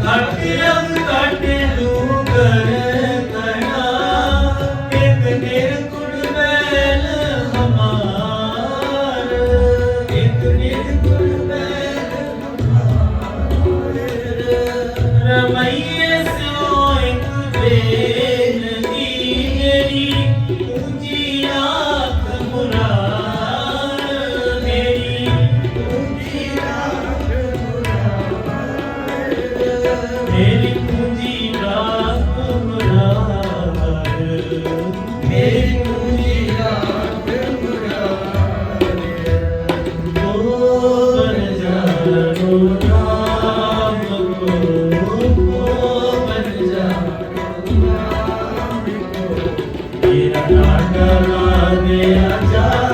ਖਟਿਅਮ ਕਾਟੇ ਲੂਗਰ Agar Ade Ajar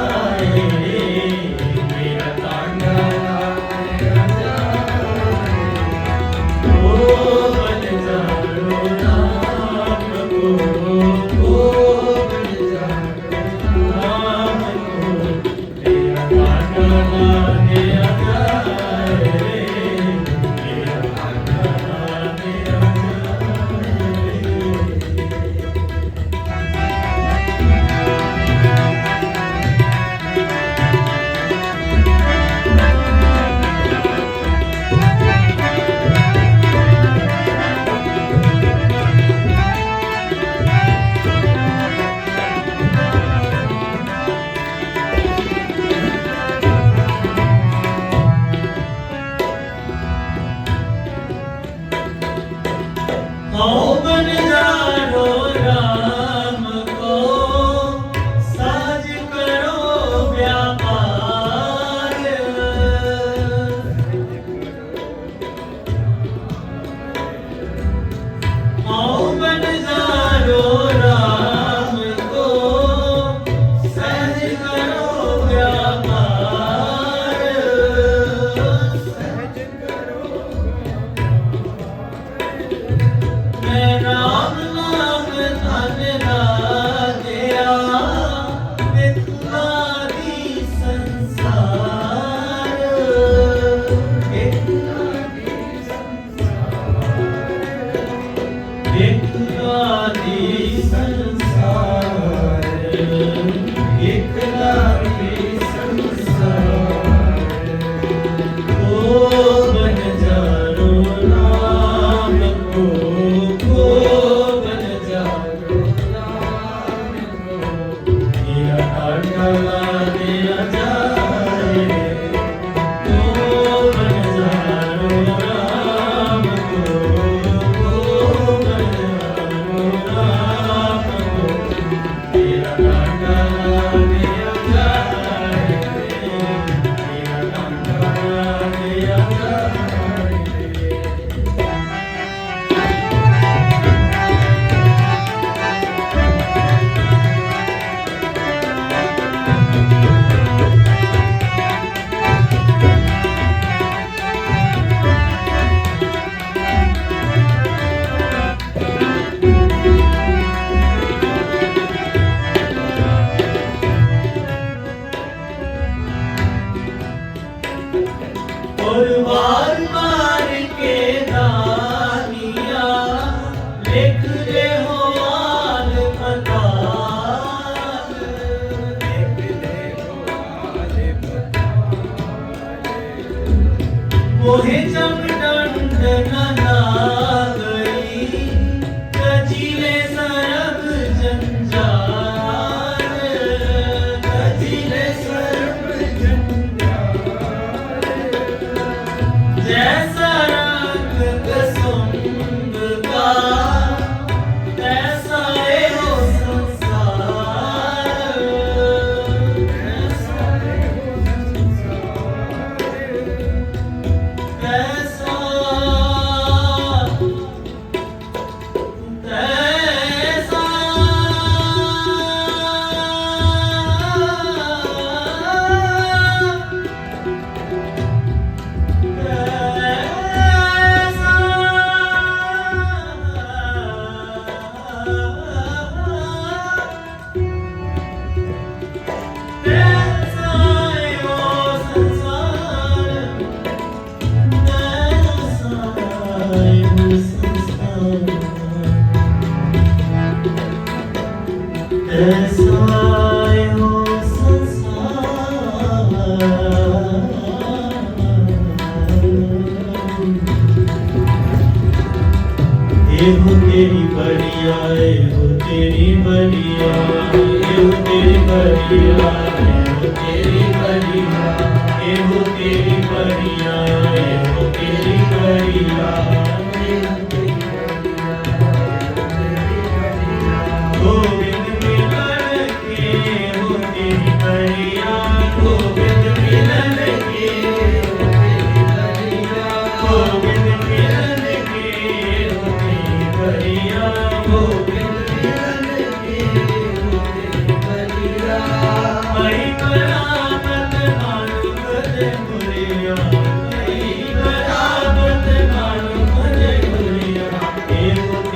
বহে যাবে।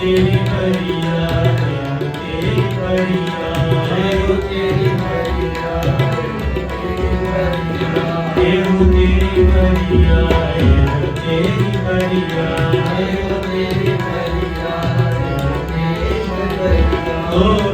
ਤੇਰੀ ਪਰਿਆ ਧਿਆਨ ਤੇਰੀ ਪਰਿਆ ਦੇਹੁ ਤੇਰੀ ਪਰਿਆ ਦੇਹੁ ਤੇਰੀ ਪਰਿਆ ਦੇਹੁ ਤੇਰੀ ਪਰਿਆ ਦੇਹੁ ਤੇਰੀ ਪਰਿਆ ਦੇਹੁ ਤੇਰੀ ਪਰਿਆ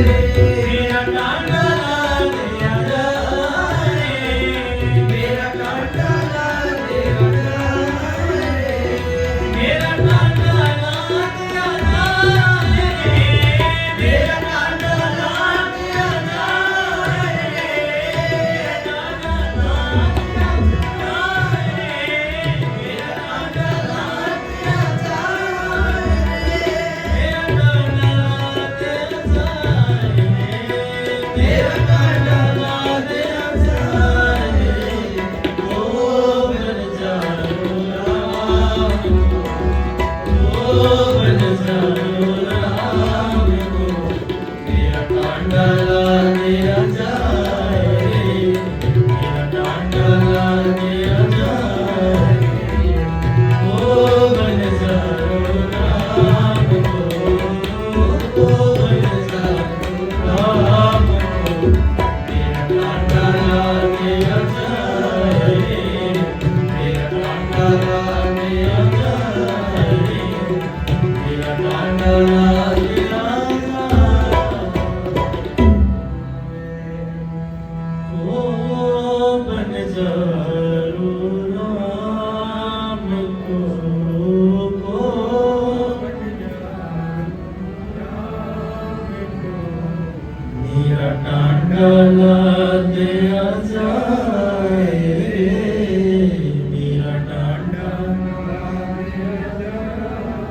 Amen. You.